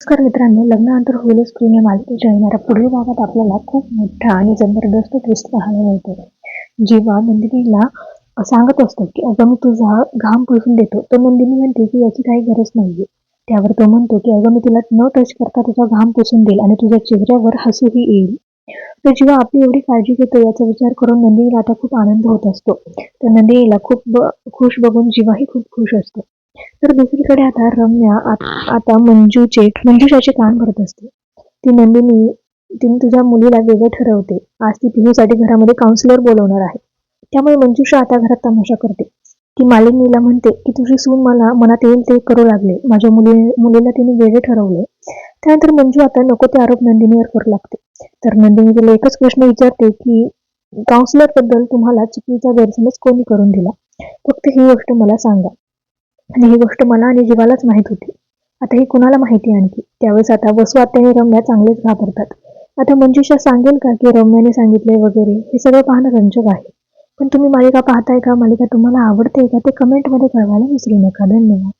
नमस्कार मित्रांनो लग्नानंतर होईल स्क्रीन या मालिकेच्या येणाऱ्या पुढील भागात आपल्याला खूप मोठा आणि जबरदस्त ट्विस्ट पाहायला मिळतो. जेव्हा नंदिनीला सांगत असतो की अगं मी तुझा घाम पुसून देतो. तर नंदिनी म्हणते की याची काही गरज नाहीये. त्यावर तो म्हणतो की अगं मी तुला न टच करता तुझा घाम पुसून देईल आणि तुझ्या चेहऱ्यावर हसूही येईल. तर जेव्हा आपली एवढी काळजी घेतो याचा विचार करून नंदिनीला आता खूप आनंद होत असतो. तर नंदिनीला खूप खुश बघून जीवाही खूप खुश असतो. तर दुसरीकडे आता रम्या आता मंजूचे मंजुषाचे काम करत असते. ती नंदिनी तिने तुझ्या मुलीला वेगळं ठरवते. आज ती पिहूसाठी घरामध्ये काउन्सिलर बोलवणार आहे. त्यामुळे मंजुषा आता घरात तमाशा करते. ती मालिनीला म्हणते की तुझी सून मला मनात येईल ते करू लागले. माझ्या मुली मुलीला तिने वेगळे ठरवले. त्यानंतर मंजू आता नको ते आरोप नंदिनीवर करू लागते. तर नंदिनी तिला एकच प्रश्न विचारते की काउन्सिलरबद्दल तुम्हाला चुकीचा गैरसमज कोणी करून दिला? फक्त ही गोष्ट मला सांगा. आणि ही गोष्ट मला आणि जीवालाच माहीत होती. आता ही कुणाला माहिती आणखी? त्यावेळेस आता वसू आत्याने रम्या चांगलेच घाबरतात. आता मंजुषा सांगेल का की रम्याने सांगितले वगैरे? हे सगळं पाहणं रंजक आहे. पण तुम्ही मालिका पाहताय का? मालिका तुम्हाला आवडते का? ते कमेंटमध्ये कळवायला विसरू नका. धन्यवाद.